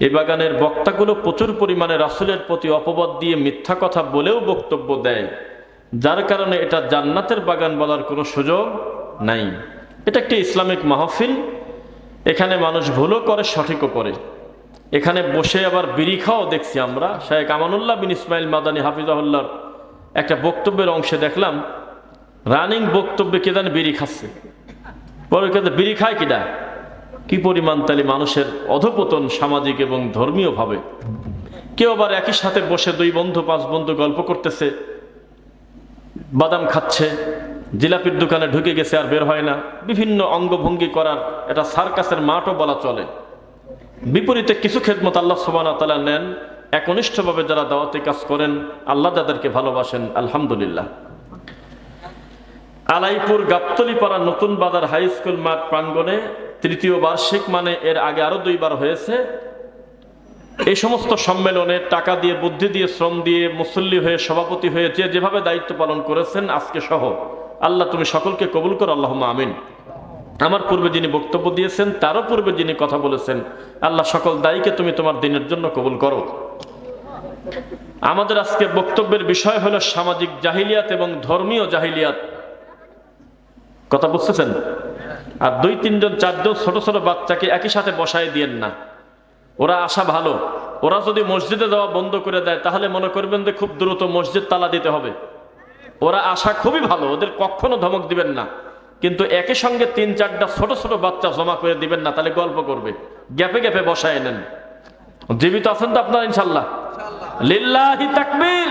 এই বাগানের বক্তাগুলো প্রচুর পরিমাণে রাসুলের প্রতি অপবাদ দিয়ে মিথ্যা কথা বলেও বক্তব্য দেয়। যার কারণে এটা জান্নাতের বাগান বলার কোনো সুযোগ নাই। এটা একটি ইসলামিক মাহফিল। এখানে মানুষ ভুলও করে, সঠিকও করে। এখানে বসে আবার বিড়ি খাওয়াও দেখছি আমরা। শেখ আমানুল্লাহ বিন ইসমাইল মাদানী হাফিজাহুল্লাহর একটা বক্তব্যের অংশে দেখলাম, রানিং বক্তব্যে কে জানে বিড়ি খাচ্ছে। পরে কে বিড়ি খায় কিনা কি পরিমাণ তালি মানুষের অধপতন সামাজিক এবং ধর্মীয়ভাবে কেউ আবার একই সাথে বসে দুই বন্ধু, পাঁচ বন্ধু গল্প করতেছে, বাদাম খাচ্ছে, জিলাপির দোকানে ঢুকে গেছে আর বের হয় না। বিভিন্ন অঙ্গভঙ্গি করার এটা সার্কাসের মাঠও বলা চলে। বিপরীতে কিছু খেদমত আল্লাহ সোবানা তালা নেন। একনিষ্ঠভাবে যারা দাওয়াতি কাজ করেন, আল্লাহ যাদেরকে ভালোবাসেন, আলহামদুলিল্লাহ। আলাইপুর গাবতলিপাড়া নতুন বাজার হাই স্কুল মাঠ প্রাঙ্গণে তৃতীয় বার্ষিক মানে এর আগে আরও দুইবার হয়েছে। এই সমস্ত সম্মেলনে টাকা দিয়ে, বুদ্ধি দিয়ে, শ্রম দিয়ে, মুসল্লি হয়ে, সভাপতি হয়ে যে যেভাবে দায়িত্ব পালন করেছেন আজকে সহ, আল্লাহ তুমি সকলকে কবুল করো আল্লাহ আমিন। আমার পূর্বে যিনি বক্তব্য দিয়েছেন, তারও পূর্বে যিনি কথা বলেছেন, আল্লাহ সকল দায়ীকে তুমি তোমার দিনের জন্য কবুল করো। আমাদের আজকে বক্তব্যের বিষয় হলো সামাজিক জাহিলিয়াত এবং ধর্মীয় জাহিলিয়াত। কথা বুঝতেছেন? আর দুই, তিনজন, চারজন ছোট ছোট বাচ্চাকে একই সাথে বসায় দিয়েন না। ওরা আসা ভালো। ওরা যদি মসজিদে যাওয়া বন্ধ করে দেয়, তাহলে মনে করবেন যে খুব দ্রুত মসজিদ তালা দিতে হবে। ওরা আসা খুবই ভালো, ওদের কখনো ধমক দিবেন না। কিন্তু একই সঙ্গে তিন, চারটা ছোট ছোট বাচ্চা জমা করে দিবেন না, তাহলে গল্প করবে। গ্যাপে গ্যাপে বসায় নেন। জীবিত আছেন তো আপনার, ইনশাল্লাহ? লিল্লাহি তাকবীর!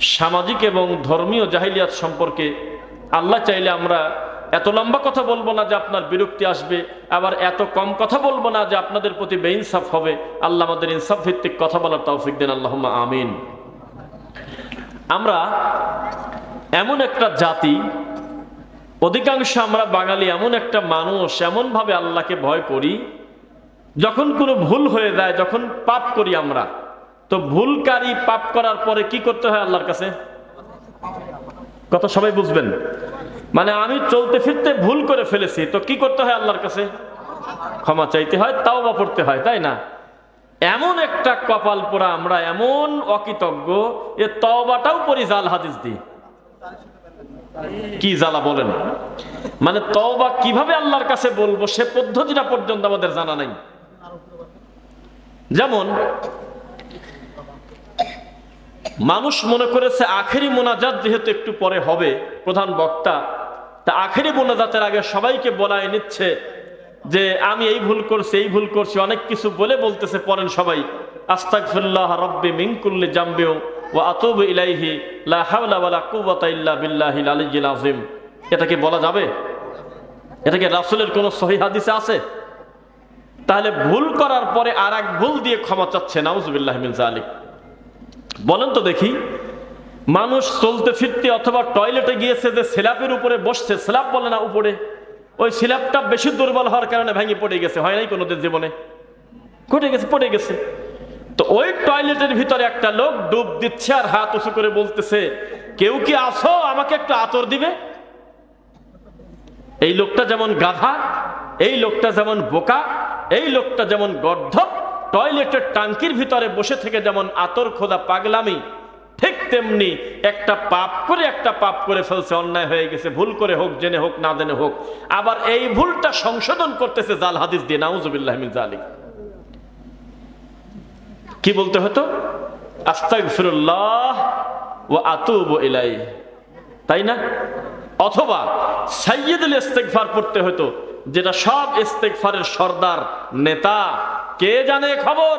সামাজিক এবং ধর্মীয় জাহিলিয়াত সম্পর্কে আল্লাহ চাইলে আমরা এত লম্বা কথা বলব না যে আপনার বিরক্তি আসবে, আবার এত কম কথা বলব না যে আপনাদের প্রতি বেইনসাফ হবে। আল্লাহ আমাদের ইনসাফ ভিত্তিক কথা বলার তৌফিক দেন আল্লাহ আমিন। আমরা এমন একটা জাতি, অধিকাংশ আমরা বাঙালি এমন একটা মানুষ, এমনভাবে আল্লাহকে ভয় করি, যখন কোনো ভুল হয়ে যায়, যখন পাপ করি আমরা, তো ভুলকারী পাপ করার পরে কি করতে হয় আল্লাহর কাছে? কথা সবাই বুঝবেন। মানে আমি চলতে ফিরতে ভুল করে ফেলেছি, তো কি করতে হয় আল্লাহর কাছে? ক্ষমা চাইতে হয় তাও বা পড়তে হয়, তাই না? এমন একটা কপাল পোড়া আমরা, এমন অকৃতজ্ঞ, এ তওবাটাও পরি জাল হাদিস দিই কি জ্বালা বলেন? মানে তওবা কীভাবে আল্লাহর কাছে বলব, সে পদ্ধতিটা পর্যন্ত আমাদের জানা নাই। যেমন, মানুষ মনে করেছে, আখেরি মোনাজাত যেহেতু একটু পরে হবে, প্রধান বক্তা তা আখেরি মোনাজাতের আগে সবাইকে বলায় নিচ্ছে যে, আমি এই ভুল করছি, এই ভুল করছি। অনেক কিছু বলে বলতেছে, পড়েন সবাই। আস্তাগফিরুল্লাহ রব্বি মিন কুল্লি জামবিউ ওয়া ইলাইহি, লা হাওলা ওয়ালা কুওয়াতা ইল্লা বিল্লাহিল আলিয়্যিল আযীম। এটা কি বলা যাবে? এটা কি রাসূলের কোনো সহিহ হাদিসে আছে? তাহলে ভুল করার পরে আর এক ভুল দিয়ে ক্ষমা চাচ্ছে, নাউজুবিল্লাহ মিন জালিক বলেন তো দেখি। মানুষ চলতে ফিরতে অথবা টয়লেটে গিয়েছে যে স্ল্যাপের উপরে বসছে স্ল্যাপ বলে না উপরে। ওই স্ল্যাপটা বেশি দুর্বল হওয়ার কারণে ভেঙে পড়ে গেছে, হয় নাই কোনোদের জীবনে? ঘটে গেছে, পড়ে গেছে। তো ওই টয়লেটের ভিতরে একটা লোক ডুব দিচ্ছে আর হাত উঁচু করে বলতেছে, কেউ কি আসো, আমাকে একটু আতর দিবে? এই লোকটা যেমন গাধা, এই লোকটা যেমন বোকা, এই লোকটা যেমন গর্ধব, টয়লেটের টাঙ্কির ভিতরে বসে থেকে যেমন আতর খোদা পাগলামি তেমনি একটা পাপ করে একটা পাপ করে ফেলছে, অন্যায় হয়ে গেছে, ভুল করে হোক, জেনে হোক, না জেনে হোক। আবার এই ভুলটা সংশোধন করতেছে জাল হাদিস দিয়ে, নাউজুবিল্লাহ জালিক। কি বলতে হতো? আস্তাগফিরুল্লাহ ও আতুব ইলাই তাই না? অথবা সাইয়দুল ইস্তেগফার পড়তে হতো, যেটা সব ইস্তেগফারের সর্দার, নেতা, কে জানে খবর?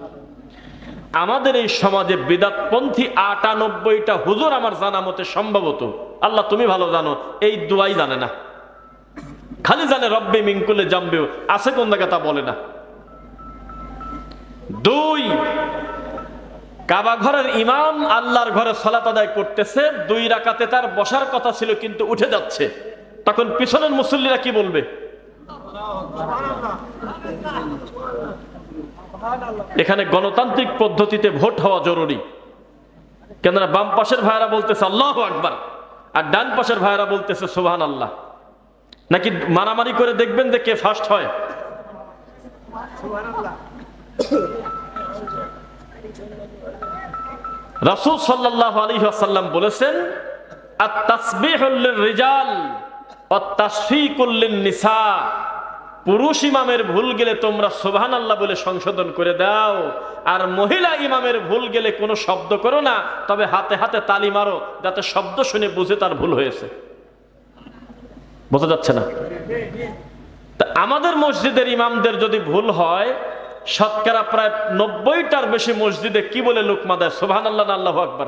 আমাদের এই সমাজে বেদাতপন্থী আটানব্বইটা হুজুর আমার জানা মতে সম্ভবত। আল্লাহ তুমি ভালো জানো, এই দুয়াই জানে না। খালি জানে, রব্বে মিঙ্কুলে জাম্বেও আছে কোন জায়গা তা বলে না। দুই, কাবা ঘরের ইমাম আল্লাহর ঘরে সলাত আদায় করতেছে, দুই রাকাতে তার বসার কথা ছিল কিন্তু উঠে যাচ্ছে। তখন পিছনের মুসল্লিরা কি বলবে? এখানে গণতান্ত্রিক পদ্ধতিতে ভোট হওয়া জরুরি। কেননা বাম পাশের ভাইয়েরা বলতেছে, আল্লাহ আকবার। আর ডান পাশের ভাইয়েরা বলতেছে সোহান আল্লাহ নাকি মারামারি করে দেখবেন যে কে ফার্স্ট হয়? রাসূল সাল্লাল্লাহু আলাইহি ওয়াসাল্লাম বলেছেন আত তাসবিহুল রিজাল ওয়াত তাসফিকুল নিসা পুরুষ ইমামের ভুল গেলে তোমরা সুবহান আল্লাহ বলে সংশোধন করে দাও। আর মহিলা ইমামের ভুল গেলে কোনো শব্দ করো না, তবে হাতে হাতে তালি মারো, যাতে শব্দ শুনে বুঝে তার ভুল হয়েছে। বোঝা যাচ্ছে না? আমাদের মসজিদের ইমামদের যদি ভুল হয়, শতকরা প্রায় নব্বইটার বেশি মসজিদে কি বলে লোকমা দেয়? সোভান আল্লাহ আল্লাহ আকবর?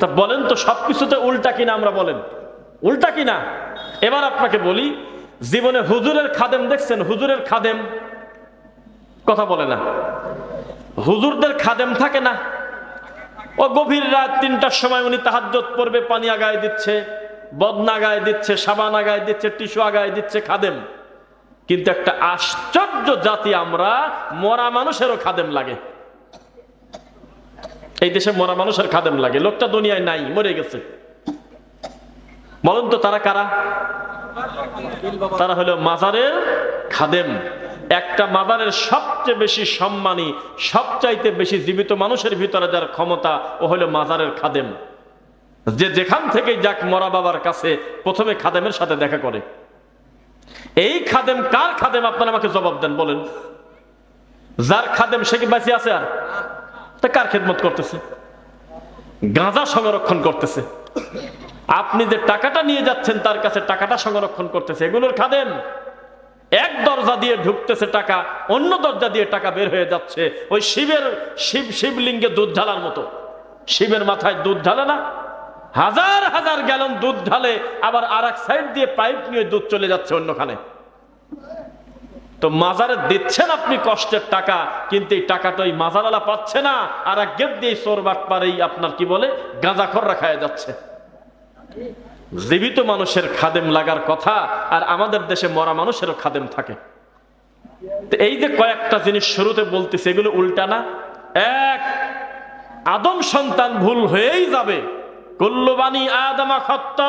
তা বলেন তো, সবকিছুতে উল্টা কিনা আমরা বলেন? উল্টা কিনা? এবার আপনাকে বলি জীবনে হুজুরের খাদেম দেখছেন, হুজুরের খাদেম কথা বলে না। হুজুরদের খাদেম থাকে না। ও গভীর রাত তিনটার সময় উনি তাহাজ্জত পড়বে, পানি আগায় দিচ্ছে, বদনা গায়ে দিচ্ছে, সাবান আগায় দিচ্ছে, টিস্যু আগায় দিচ্ছে খাদেম। কিন্তু একটা আশ্চর্য জাতি আমরা, মরা মানুষেরও খাদেম লাগে। এই দেশে মরা মানুষের খাদেম লাগে। লোকটা দুনিয়ায় নাই, মরে গেছে। বলেন তো তারা কারা? তারা হলো মাজারের খাদেম। একটা মাজারের সবচেয়ে বেশি সম্মানী, সবচাইতে বেশি জীবিত মানুষের ভিতরে যার ক্ষমতা, ও হলো মাজারের খাদেম। যে যেখান থেকে যাক মরা বাবার কাছে, প্রথমে খাদেমের সাথে দেখা করে। এই খাদেম কার খাদেম, আপনারা আমাকে জবাব দেন, বলেন। যার খাদেম, সে কি বাঁচিয়ে আছে আর? তা কার খেদমত করতেছে? গাঁজা সংরক্ষণ করতেছে। আপনি যে টাকাটা নিয়ে যাচ্ছেন, তার কাছে টাকাটা সংরক্ষণ করতেছে, এগুলোর খাদেন এক দরজা দিয়ে ঢুকতেছে টাকা, অন্য দরজা দিয়ে টাকা বের হয়ে যাচ্ছে। ওই শিবের, শিব, শিবলিঙ্গে দুধ ঢালার মতো। শিবের মাথায় দুধ ঢালে না। হাজার হাজার গ্যালন দুধ ঢালে আবার আর এক সাইড দিয়ে পাইপ নিয়ে দুধ চলে যাচ্ছে অন্যখানে। তো মাজারে দিচ্ছেন আপনি কষ্টের টাকা, কিন্তু এই টাকাটা ওই মাজারালা পাচ্ছে না। আর এক গেট দিয়ে চোরবাট পারেই আপনার কি বলে, গাঁজাখর রাখায় যাচ্ছে। জীবিত মানুষের খাদেম লাগার কথা আর আমাদের দেশে মরা মানুষেরও খাদেম থাকে। এই যে কয়েকটা জিনিস শুরুতে বলতেছে, এগুলো উল্টা না। এক, আদম সন্তান ভুল হয়েই যাবে। কুল্লবানী আদমা খত্ত।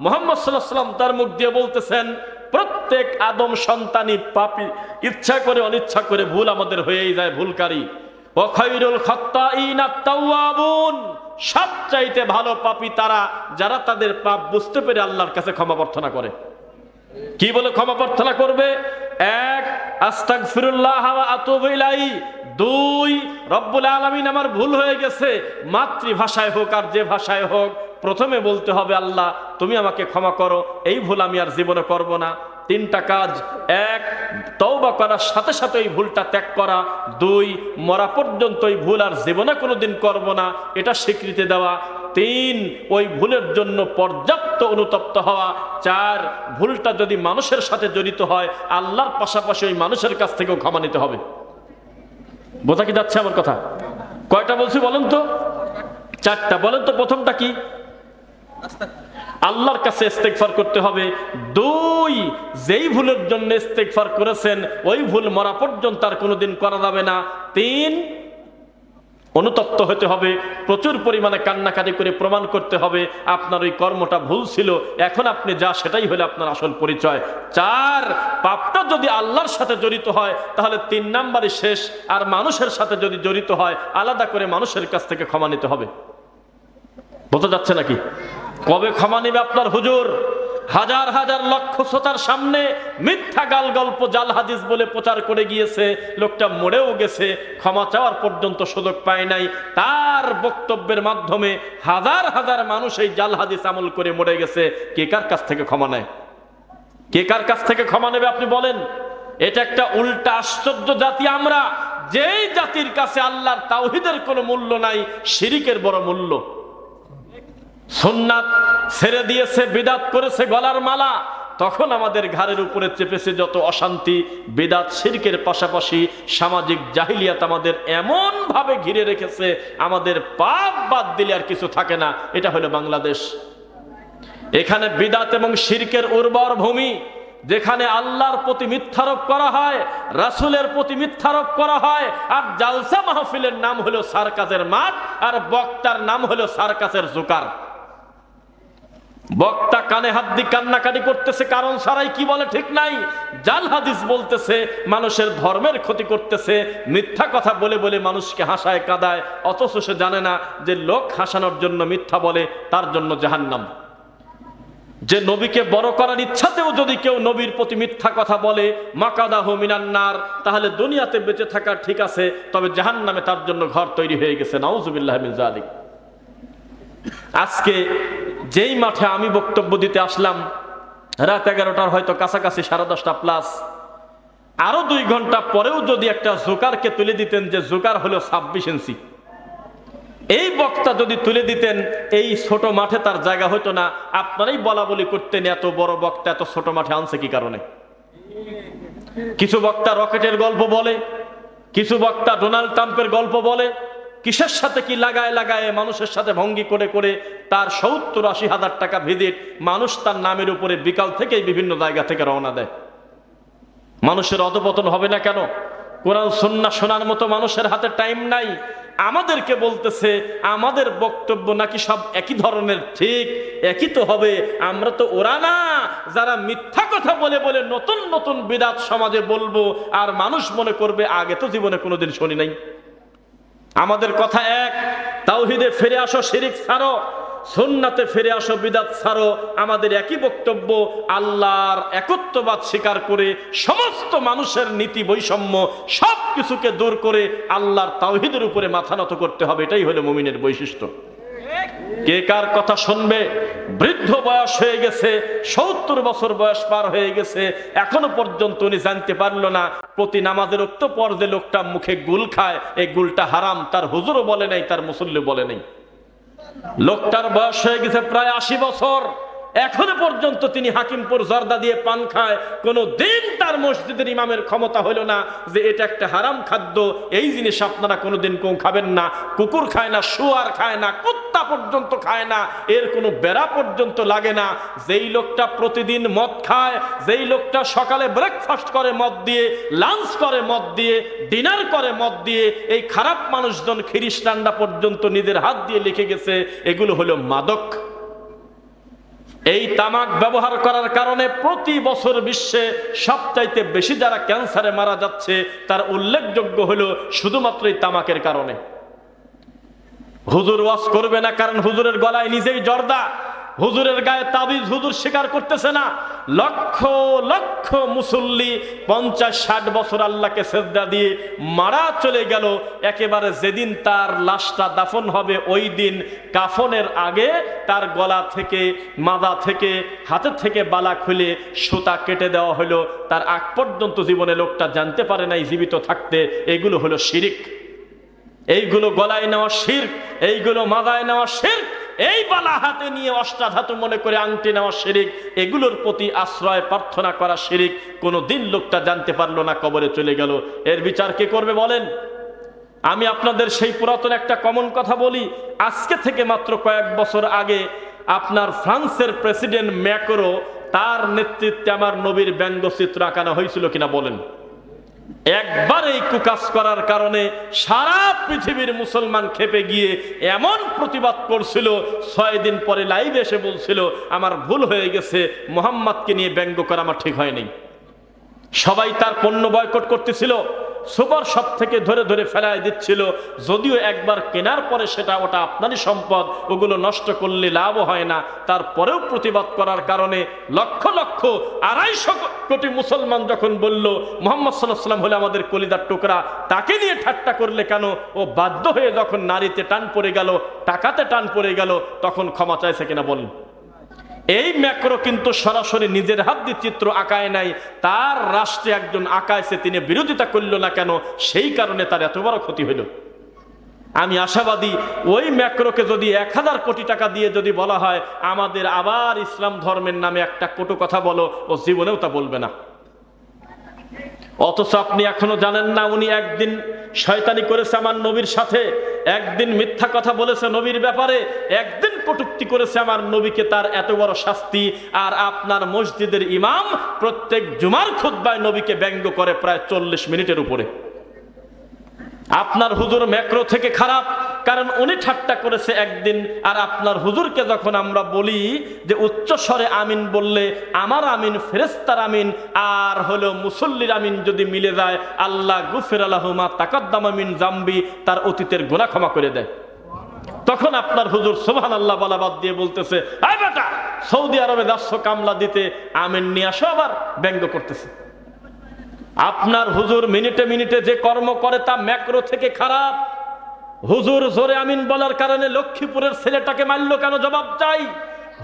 মোহাম্মদ সাল্লাম তার মুখ দিয়ে বলতেছেন, প্রত্যেক আদম সন্তানই পাপি, ইচ্ছা করে অনিচ্ছা করে ভুল আমাদের হয়েই যায়, ভুলকারী। অখৈরুল খত্তাইনা তাওয়াবুন সবচাইতে ভালো পাপি তারা, যারা তাদের পাপ বুঝতে পেরে আল্লাহর কাছে ক্ষমা প্রার্থনা করে। কি বলে ক্ষমা প্রার্থনা করবে? এক, আস্তাগফিরুল্লাহ ওয়া আতুবু ইলাই দুই, রব্বুল আলামিন আমার ভুল হয়ে গেছে, মাতৃভাষায় হোক আর যে ভাষায় হোক, প্রথমে বলতে হবে, আল্লাহ তুমি আমাকে ক্ষমা করো, এই ভুল আমি আর জীবনে করব না। তিনটা কাজ। এক, তওবা করার সাথে সাথে ওই ভুলটা ত্যাগ করা। দুই, মরা পর্যন্ত ওই ভুল আর জীবনে কোনোদিন করব না, এটা স্বীকৃতি দেওয়া। তিন, ওই ভুলের জন্য পর্যাপ্ত অনুতপ্ত হওয়া। চার, ভুলটা যদি মানুষের সাথে জড়িত হয়, আল্লাহর পাশাপাশি ওই মানুষের কাছ থেকেও ক্ষমা নিতে হবে। বোঝা কি যাচ্ছে আমার কথা? কয়টা বলছি বলেন তো? চারটা। বলেন তো প্রথমটা কি? আল্লাহর কাছে ইস্তেকফার করতে হবে। দুই, যেই ভুলের জন্য ইস্তেকফার করেছেন, ওই ভুল মরা পর্যন্ত আর কোনোদিন করা যাবে না। তিন, অনুতপ্ত হতে হবে, প্রচুর পরিমাণে কান্নাকাটি করে প্রমাণ করতে হবে, আপনার ওই কর্মটা ভুল ছিল, এখন আপনি যা সেটাই হলে আপনার আসল পরিচয়। চার, পাপটা যদি আল্লাহর সাথে জড়িত হয়, তাহলে তিন নাম্বারই শেষ, আর মানুষের সাথে যদি জড়িত হয়, আলাদা করে মানুষের কাছ থেকে ক্ষমা নিতে হবে। বোঝা যাচ্ছে নাকি? কবে ক্ষমা নেবে আপনার হুজুর? হাজার হাজার লক্ষ শ্রোতার সামনে মিথ্যা গাল গল্প জাল হাদিস বলে প্রচার করে গিয়েছে, লোকটা মরেও গেছে, ক্ষমা চাওয়ার পর্যন্ত সুযোগ পায় নাই। তার বক্তব্যের মাধ্যমে হাজার হাজার মানুষ এই জাল হাদিস আমল করে মরে গেছে। কে কার কাছ থেকে ক্ষমা নেয়? কে কার কাছ থেকে ক্ষমা নেবে আপনি বলেন? এটা একটা উল্টা আশ্চর্য জাতি আমরা। যেই জাতির কাছে আল্লাহর তাওহিদের কোনো মূল্য নাই, শিরিকের বড় মূল্য। সোননাথ ছেড়ে দিয়েছে, বিদাত করেছে গলার মালা। তখন আমাদের ঘাড়ের উপরে চেপেছে যত অশান্তি, বেদাত, শিরকের পাশাপাশি সামাজিক জাহিলিয়াত আমাদের এমন ভাবে ঘিরে রেখেছে, আমাদের পাপ বাদ দিলে আর কিছু থাকে না। এটা হলো বাংলাদেশ। এখানে বিদাত এবং শিরকের উর্বর ভূমি, যেখানে আল্লাহর প্রতি মিথ্যারোপ করা হয়, রাসুলের প্রতি মিথ্যারোপ করা হয়, আর জালসা মাহফিলের নাম হলো সার্কাসের মাঠ, আর বক্তার নাম হলো সার্কাসের জোকার। বক্তা কানে হাত দিয়ে কান্নাকাটি করতেছে, কারণ সারাই কি বলে ঠিক নাই। জাল হাদিস বলতেছে, মানুষের ধর্মের ক্ষতি করতেছে, মিথ্যা কথা বলে বলে মানুষকে হাসায়, কাদায়। অথচ সে জানে না যে লোক হাসানোর জন্য মিথ্যা বলে, তার জন্য জাহান্নাম। যে নবীকে বড় করার ইচ্ছাতেও যদি কেউ নবীর প্রতি মিথ্যা কথা বলে, মাকাদাহ মিনান্নার তাহলে দুনিয়াতে বেঁচে থাকা ঠিক আছে, তবে জাহান নামে তার জন্য ঘর তৈরি হয়ে গেছে, নাউজুবিল্লাহ জালিক আজকে যেই মাঠে আমি বক্তব্য দিতে আসলাম, রাত এগারোটার হয়তো কাছাকাছি সাড়ে দশটা প্লাস আরও দুই ঘণ্টা পরেও যদি একটা জোকারকে তুলে দিতেন যে জোকার হলো ছাব্বিশ ইঞ্চি এই বক্তা যদি তুলে দিতেন, এই ছোট মাঠে তার জায়গা হতো না। আপনারাই বলা বলি করতেন, এত বড় বক্তা, এত ছোট মাঠে আনছে কি কারণে? কিছু বক্তা রকেটের গল্প বলে, কিছু বক্তা ডোনাল্ড ট্রাম্পের গল্প বলে কিসের সাথে কি লাগায় লাগায় মানুষের সাথে ভঙ্গি করে করে তার সত্তর আশি হাজার টাকা ভিজিট মানুষ তার নামের উপরে বিকাল থেকেই বিভিন্ন জায়গা থেকে রওনা দেয়। মানুষের অধপতন হবে না কেন? কোরআন সন্না শোনার মতো মানুষের হাতে টাইম নাই। আমাদেরকে বলতেছে, আমাদের বক্তব্য নাকি সব একই ধরনের? ঠিক, একই তো হবে। আমরা তো ওরা না। যারা মিথ্যা কথা বলে বলে নতুন নতুন বিরাট সমাজে বলব, আর মানুষ মনে করবে, আগে তো জীবনে কোনোদিন শুনি নাই। আমাদের কথা এক, তাওহিদে ফিরে আসো, শিরিক ছাড়ো, সোননাতে ফিরে আসো, বিদাত ছাড়ো। আমাদের একই বক্তব্য, আল্লাহর একত্ববাদ স্বীকার করে সমস্ত মানুষের নীতি বৈষম্য সব কিছুকে দূর করে আল্লাহর তাওহিদের উপরে মাথা নত করতে হবে। এটাই হলো মুমিনের বৈশিষ্ট্য। কে কার কথা শুনবে? বৃদ্ধ বয়স হয়ে গেছে, সত্তর বছর বয়স পার হয়ে গেছে, এখনও পর্যন্ত উনি জানতে পারল না। প্রতি নামাজের উক্ত পর যে লোকটা মুখে গুল খায়, এই গুলটা হারাম, তার হুজুরও বলে নাই, তার মুসল্লি বলে নেই। লোকটার বয়স হয়ে গেছে প্রায় আশি বছর। এখনও পর্যন্ত তিনি হাকিমপুর জর্দা দিয়ে পান খায়। কোনো দিন তার মসজিদের ইমামের ক্ষমতা হলো না যে এটা একটা হারাম খাদ্য, এই জিনিস আপনারা কোনোদিন কেউ খাবেন না। কুকুর খায় না, শুয়ার খায় না, কুত্তা পর্যন্ত খায় না, এর কোনো বেড়া পর্যন্ত লাগে না। যেই লোকটা প্রতিদিন মদ খায়, যেই লোকটা সকালে ব্রেকফাস্ট করে মদ দিয়ে লাঞ্চ করে মদ দিয়ে ডিনার করে মদ দিয়ে, এই খারাপ মানুষজন খ্রিস্টানরা পর্যন্ত নিজের হাত দিয়ে লিখে গেছে, এগুলো হলো মাদক। এই তামাক ব্যবহার করার কারণে প্রতি বছর বিশ্বে সবচাইতে বেশি যারা ক্যান্সারে মারা যাচ্ছে, তার উল্লেখযোগ্য হলো শুধুমাত্র এই তামাকের কারণে। হুজুর ওয়াজ করবে না, কারণ হুজুরের গলায় নিজেই জর্দা। হুজুরের গায়ে তাবিজ হুজুর স্বীকার করতেছে না। লক্ষ লক্ষ মুসল্লি পঞ্চাশ, ষাট বছর আল্লাহকে সেজদা দিয়ে মারা চলে গেল। একেবারে যেদিন তার লাশটা দাফন হবে, ওই দিন কাফনের আগে তার গলা থেকে, মাদা থেকে হাতের থেকে বালা খুলে সুতা কেটে দেওয়া হলো। তার আগ পর্যন্ত জীবনে লোকটা জানতে পারে নাই জীবিত থাকতে। এগুলো হলো শিরিক। এইগুলো গলায় নেওয়া শির এইগুলো মাদায় নেওয়া শির এই বালা হাতে নিয়ে অষ্টাধাতু মনে করে আংটি নেওয়া শিরিক, এগুলোর প্রতি আশ্রয় প্রার্থনা করা শিরিক কোনো দিন লোকটা জানতে পারল না কবরে চলে গেল। এর বিচার কে করবে বলেন? আমি আপনাদের সেই পুরাতন একটা কমন কথা বলি, আজকে থেকে মাত্র কয়েক বছর আগে আপনার ফ্রান্সের প্রেসিডেন্ট ম্যাকরো তার নেতৃত্বে আমার নবীর ব্যঙ্গচিত্র আঁকানো হয়েছিল কিনা বলেন। একবার এই কুকাজ করার কারণে সারা পৃথিবীর মুসলমান খেপে গিয়ে এমন প্রতিবাদ করছিল, ছয় দিন পরে লাইভ এসে বলছিল, আমার ভুল হয়ে গেছে, মোহাম্মদকে নিয়ে ব্যঙ্গ করা আমার ঠিক হয়নি। সবাই তার পণ্য বয়কট করতেছিল। সুপার শপ থেকে ধরে ধরে ফেলায় দিচ্ছিল। যদিও একবার কেনার পরে সেটা ওটা আপনারই সম্পদ, ওগুলো নষ্ট করলে লাভও হয় না। তারপরেও প্রতিবাদ করার কারণে লক্ষ লক্ষ, আড়াইশো কোটি মুসলমান যখন বলল, মোহাম্মদ সাল্লাহ সাল্লাম হলে আমাদের কলিদার টুকরা, তাকে নিয়ে ঠাট্টা করলে কেন? ও বাধ্য হয়ে যখন নারীতে টান পড়ে গেল, টাকাতে টান পড়ে গেল, তখন ক্ষমা চাইছে কিনা বলুন। এই ম্যাক্রো কিন্তু সরাসরি নিজের হাত দিয়ে চিত্র আঁকায় নাই। তার রাষ্ট্রে একজন আঁকাইছে, তিনি বিরোধিতা করল না কেন? সেই কারণে তার এত বড় ক্ষতি হইল। আমি আশাবাদী, ওই ম্যাক্রোকে যদি এক হাজার কোটি টাকা দিয়ে যদি বলা হয়, আমাদের আবার ইসলাম ধর্মের নামে একটা কটু কথা বলো, ও জীবনেও তা বলবে না। অথচ আপনি এখনও জানেন না, উনি একদিন শয়তানি করেছে আমার নবীর সাথে। একদিন মিথ্যা কথা বলেছে নবীর ব্যাপারে, একদিন কটুক্তি করেছে আমার নবীকে তার এত বড় শাস্তি। আর আপনার মসজিদের ইমাম প্রত্যেক জুমার খুদ্বায় নবীকে ব্যঙ্গ করে প্রায় চল্লিশ মিনিটের উপরে। আপনার হুজুর ম্যাক্রো থেকে খারাপ কারণ উনি ঠাট্টা করেছে একদিন, আর আপনার হুজুরকে যখন আমরা বলি যে উচ্চ স্বরে আমিন বললে আমার আমিন ফেরেস্তার আমিন, আর হলো মুসল্লির আমিন যদি মিলে যায়, আল্লাহ গুফের আলাহমা তাকাদ্দাম আমিন জাম্বি, তার অতীতের গোনা ক্ষমা করে দেয়। তখন আপনার হুজুর সোহান আল্লাহ বলা বাদ দিয়ে বলতেছে সৌদি আরবে যাচ্ছ কামলা দিতে আমিন নিয়ে আসো আবার, ব্যঙ্গ করতেছে। আপনার হুজুর মিনিটে মিনিটে যে কর্ম করে তা ম্যাক্রো থেকে খারাপ হুজুর জোরে আমিন বলার কারণে লক্ষ্মীপুরের ছেলেটাকে মারল কেন জবাব চাই?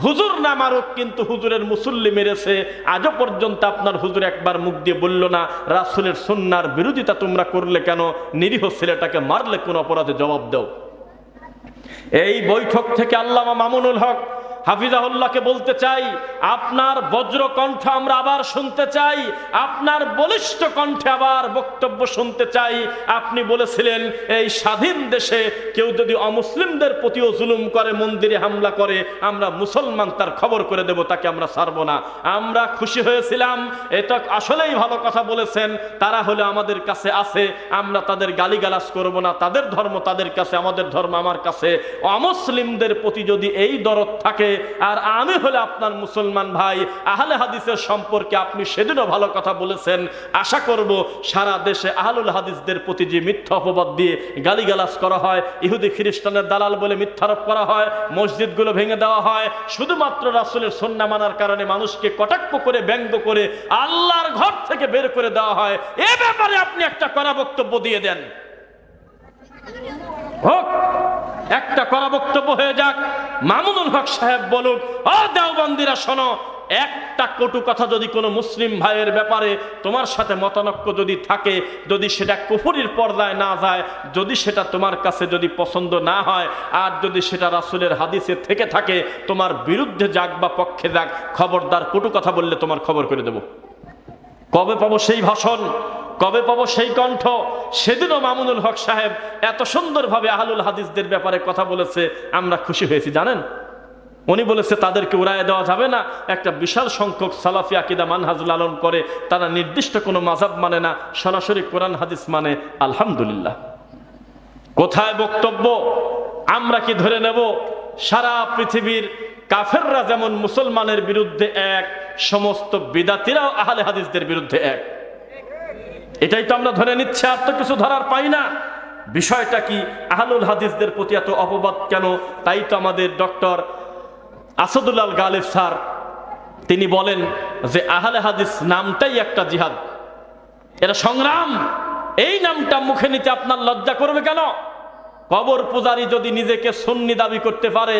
হুজুর না মারুক, কিন্তু হুজুরের মুসল্লি মেরেছে। আজও পর্যন্ত আপনার হুজুর একবার মুখ দিয়ে বলল না, রাসুলের সন্ন্যার বিরোধিতা তোমরা করলে কেন? নিরীহ ছেলেটাকে মারলে কোন অপরাধে জবাব দাও। এই বৈঠক থেকে আল্লামা মামুনুল হক হাফিজাহুল্লাহকে বলতে চাই, আপনার বজ্র কণ্ঠ আমরা আবার শুনতে চাই, আপনার বলিষ্ঠ কণ্ঠে আবার বক্তব্য শুনতে চাই। আপনি বলেছিলেন, এই স্বাধীন দেশে কেউ যদি অমুসলিমদের প্রতিও জুলুম করে, মন্দিরে হামলা করে, আমরা মুসলমান তার খবর করে দেব, তাকে আমরা ছাড়বো না। আমরা খুশি হয়েছিলাম, এটা আসলেই ভালো কথা বলেছেন, তারা হলে আমাদের কাছে আছে, আমরা তাদের গালিগালাজ করব না, তাদের ধর্ম তাদের কাছে, আমাদের ধর্ম আমার কাছে। অমুসলিমদের প্রতি যদি এই দরদ থাকে আর আমি হলে আপনার মুসলমান ভাই। আহলে হাদিসের সম্পর্কে আপনি সেদিনও ভালো কথা বলেছেন। আশা করব সারা দেশে আহলুল হাদিসদের প্রতি যে মিথ্যা অপবাদ দিয়ে গালিগালাজ করা হয়, ইহুদি খ্রিস্টানের দালাল বলে মিথ্যারোপ করা হয়, মসজিদগুলো ভেঙে দেওয়া হয়, শুধুমাত্র রাসুলের সন্না মানার কারণে মানুষকে কটাক্ষ করে, ব্যঙ্গ করে, আল্লাহর ঘর থেকে বের করে দেওয়া হয়। এ ব্যাপারে আপনি একটা কড়া বক্তব্য দিয়ে দেন। হোক, একটা করা বক্তব্য হয়ে যাক। মামুনুল হক সাহেব বলুক ও দেওবন্দিরা, শোনো, একটা কটু কথা যদি কোনো মুসলিম ভাইয়ের ব্যাপারে তোমার সাথে মতানক্য যদি থাকে, যদি সেটা কুফুরির পর্দায় না যায়, যদি সেটা তোমার কাছে যদি পছন্দ না হয়, আর যদি সেটা রাসুলের হাদিসে থেকে থাকে, তোমার বিরুদ্ধে যাক বা পক্ষে যাক, খবরদার কটু কথা বললে তোমার খবর করে দেব। কবে পাবো সেই ভাষণ? কবে পাবো সেই কণ্ঠ? সেদিনও মামুনুল হক সাহেব এত সুন্দরভাবে আহলুল হাদিসদের ব্যাপারে কথা বলেছে, আমরা খুশি হয়েছি, জানেন? উনি বলেছে, তাদেরকে উড়ায় দেওয়া যাবে না। একটা বিশাল সংখ্যক সালাফি আকিদা মানহাজ লালন করে, তারা নির্দিষ্ট কোনো মাজাব মানে না, সরাসরি কোরআন হাদিস মানে আলহামদুলিল্লাহ। কোথায় বক্তব্য? আমরা কি ধরে নেব? সারা পৃথিবীর কাফেররা যেমন মুসলমানের বিরুদ্ধে এক, সমস্ত বিদাতিরাও আহলে হাদিসদের বিরুদ্ধে এক। এটাই তো আমরা ধরে নিচ্ছি, আর তো কিছু ধরার পাই না। বিষয়টা কি? আহলুল হাদিসদের প্রতি এত অপবাদ কেন? তাই তো আমাদের ডক্টর আসাদুল্লাল গালিব স্যার, তিনি বলেন যে আহলে হাদিস নামটাই একটা জিহাদ। এটা সংগ্রাম। এই নামটা মুখে নিতে আপনার লজ্জা করবে কেন? কবর পূজারী যদি নিজেকে সুন্নি দাবি করতে পারে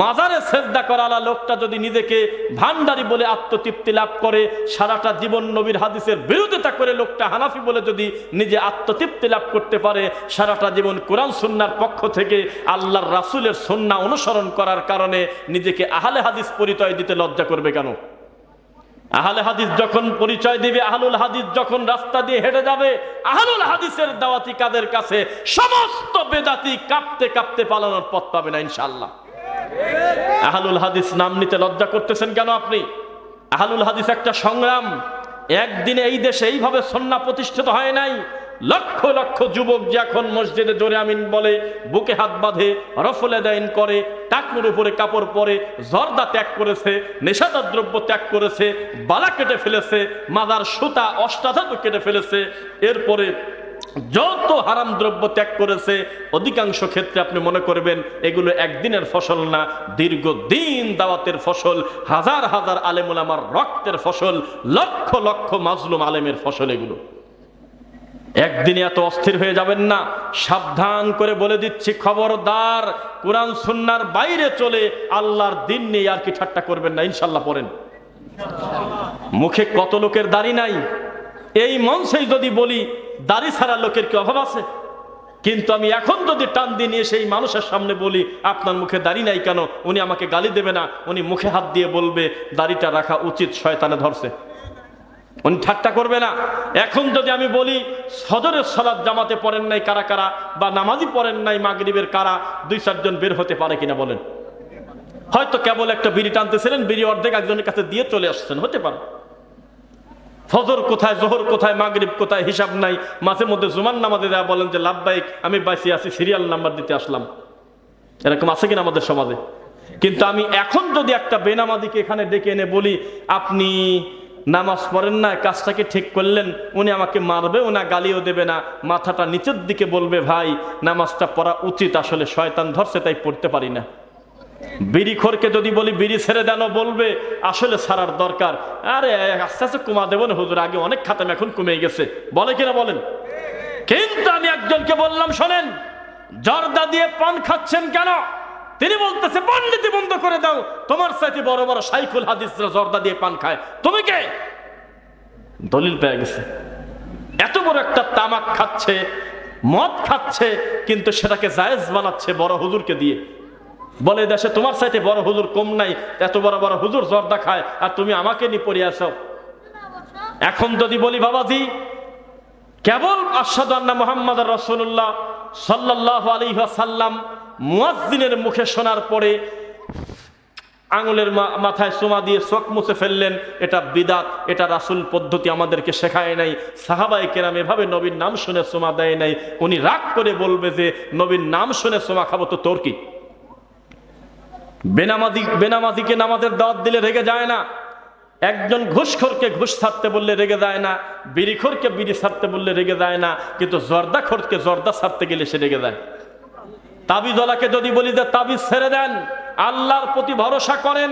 মাজারে সেজদা করালা লোকটা যদি নিজেকে ভান্ডারি বলে আত্মতৃপ্তি লাভ করে, সারাটা জীবন নবীর হাদিসের বিরোধিতা করে লোকটা হানাফি বলে যদি নিজে আত্মতৃপ্তি লাভ করতে পারে, সারাটা জীবন কোরআন সন্ন্যার পক্ষ থেকে আল্লাহর রাসুলের সন্না অনুসরণ করার কারণে নিজেকে আহলে হাদিস পরিচয় দিতে লজ্জা করবে কেন? আহলে হাদিস যখন পরিচয় দিবে, আহলুল হাদিস যখন রাস্তা দিয়ে হেঁটে যাবে, আহলুল হাদিসের দাওয়াতি কাদের কাছে? সমস্ত বেদাতি কাঁপতে কাঁপতে পালানোর পথ পাবে না ইনশাল্লাহ আহলুল হাদিস নাম নিতে লজ্জা করতেছেন কেন আপনি? আহলুল হাদিস একটা সংগ্রাম। একদিনে এই দেশে এইভাবে সন্না প্রতিষ্ঠিত হয় নাই। লক্ষ লক্ষ যুবক যে এখন মসজিদে জোরে আমিন বলে, বুকে হাত বাঁধে, রফলে দাইন করে, টাকনুর উপরে কাপড় পরে, জর্দা ত্যাগ করেছে, নেশাদার দ্রব্য ত্যাগ করেছে, বালা কেটে ফেলেছে, মাদার সুতা অষ্টাধাতু কেটে ফেলেছে। এরপরে যত হারাম দ্রব্য ত্যাগ করেছে, অধিকাংশ ক্ষেত্রে আপনি মনে করবেন এগুলো একদিনের ফসল না, দীর্ঘদিন দাওয়াতের ফসল, হাজার হাজার আলেমুল আমার রক্তের ফসল, লক্ষ লক্ষ মাজলুম আলেমের ফসল এগুলো। একদিনে এত অস্থির হয়ে যাবেন না, সাবধান করে বলে দিচ্ছি, খবরদার, কোরআন সুন্নার বাইরে চলে আল্লাহর দিন নেই আর কি ঠাট্টা করবেন না ইনশাল্লাহ পড়েন। মুখে কত লোকের দাড়ি নাই? এই মঞ্চেই যদি বলি দাড়ি ছাড়া লোকের কি অভাব আছে? কিন্তু আমি এখন যদি টান দিয়ে নিয়ে সেই মানুষের সামনে বলি, আপনার মুখে দাড়ি নাই কেন? উনি আমাকে গালি দেবে না। উনি মুখে হাত দিয়ে বলবে, দাড়িটা রাখা উচিত, শয়তানে ধরছে। উনি ঠাট্টা করবে না। এখন যদি আমি বলি সদরের সলাদ জামাতে পড়েন নাই কারা কারা বা নামাজি পড়েন নাই মাগরিবের কারা, দুই চারজন বের হতে পারে কিনা বলেন? হয়তো কেবল একটা বিড়ি টানতেছিলেন, বিড়ি অর্ধেক একজনের কাছে দিয়ে চলে আসছেন, হতে পারে। ফজর কোথায়, জোহর কোথায়, মাগরিব কোথায়, হিসাব নাই। মাঝে মধ্যে জুমান নামাজে দেওয়া বলেন যে লাভবাহিক আমি বাইসি আছি সিরিয়াল নাম্বার দিতে আসলাম। এরকম আছে কিনা আমাদের সমাজে? কিন্তু আমি এখন যদি একটা বেনামাদিকে এখানে ডেকে এনে বলি, আপনি নামাজ পড়েন না, কাজটাকে ঠিক করলেন, উনি আমাকে মারবেও না গালিও দেবে না। মাথাটা নিচের দিকে বলবে, ভাই, নামাজটা পড়া উচিত, আসলে শয়তান ধরছে, তাই পড়তে পারি না। বিড়ি খোরকে যদি বলি, বিড়ি ছেড়ে দেন বলবে, আসলে ছাড়ার দরকার। আরে, আস্তে আস্তে কমা দেবো না, হুজুর, আগে অনেক খাতাম, এখন কমে গেছে। বলে কিনা বলেন? কিন্তু আমি একজনকে বললাম, শোনেন, জর্দা দিয়ে পান খাচ্ছেন কেন? তিনি বলতেছে পন্ডিতি বন্ধ করে দাও। তোমার সাথে বড় বড় সাইকুল হাদিসরা জর্দা দিয়ে পান খায়। তুমি কে? দলিল পেয়ে গেছে। এত বড় একটা তামাক খাচ্ছে, মদ খাচ্ছে, কিন্তু সেটাকে জায়েজ বানাচ্ছে বড় হুজুরকে দিয়ে। বলে দেশে, তোমার সাথে বড় হুজুর কম নাই, এত বড় বড় হুজুর জর্দা খায়, আর তুমি আমাকে নিয়ে পড়ে আসো। এখন যদি বলি, বাবাজি, কেবল আসাদু আন্না মোহাম্মদ রসুল্লাহ সাল্লাহ আলী সাল্লাম মুয়াজ্জিনের মুখে শোনার পরে আঙুলের মাথায় সোমা দিয়ে চোখ মুছে ফেললেন, এটা বিদাত, এটা রাসুল পদ্ধতি আমাদেরকে শেখায় নাই সাহাবাই কেরাম এভাবে নবীর নাম শুনে সোমা দেয় নাই, উনি রাগ করে বলবে যে, নবীর নাম শুনে সোমা খাব, তো তোর কি? বেনামাজি, বেনামাজিকে নামাজের দাওয়াত দিলে রেগে যায় না। একজন ঘুষখোরকে ঘুষ ছাড়তে বললে রেগে যায় না। বিড়িখোরকে বিড়ি ছাড়তে বললে রেগে যায় না। কিন্তু জর্দাখোরকে জর্দা ছাড়তে গেলে সে রেগে যায়। তাবিজওয়ালাকে যদি বলি যে তাবিজ ছেড়ে দেন আল্লাহর প্রতি ভরসা করেন।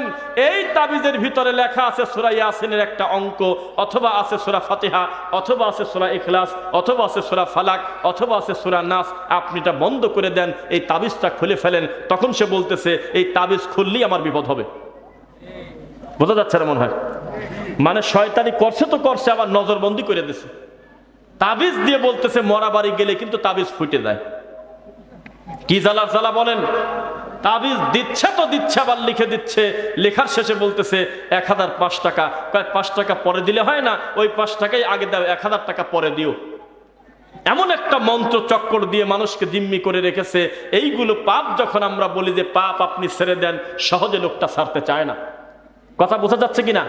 এই তাবিজের ভিতরে লেখা আছে সুরা ইয়াসিনের একটা অঙ্ক, অথবা আছে সুরা ফাতিহা, অথবা আছে সুরা ইখলাস, অথবা আছে সুরা ফালাক, অথবা আছে সুরা নাস। আপনি এটা বন্ধ করে দেন, এই তাবিজটা খুলে ফেলেন। তখন সে বলতেছে, এই তাবিজ খুললেই আমার বিপদ হবে। বোঝা যাচ্ছে না মনে হয়? মানে শয়তানি করছে তো করছে, আবার নজরবন্দি করে দিছে। তাবিজ দিয়ে বলতেছে, মরা বাড়ি গেলে কিন্তু তাবিজ ফুটে দেয় কি জ্বালা জ্বালা বলেন? তাবিজ দিচ্ছে তো দিচ্ছে, আবার লিখে দিচ্ছে। লেখার শেষে বলতেছে, এক হাজার পাঁচ টাকা। পাঁচ টাকা পরে দিলে হয় না, ওই পাঁচ টাকাই আগে দাও, এক হাজার টাকা পরে দিও। এমন একটা মন্ত্র চক্কর দিয়ে মানুষকে জিম্মি করে রেখেছে। এইগুলো পাপ যখন আমরা বলি যে, পাপ আপনি ছেড়ে দেন, সহজে লোকটা ছাড়তে চায় না। কথা বোঝা যাচ্ছে কিনা?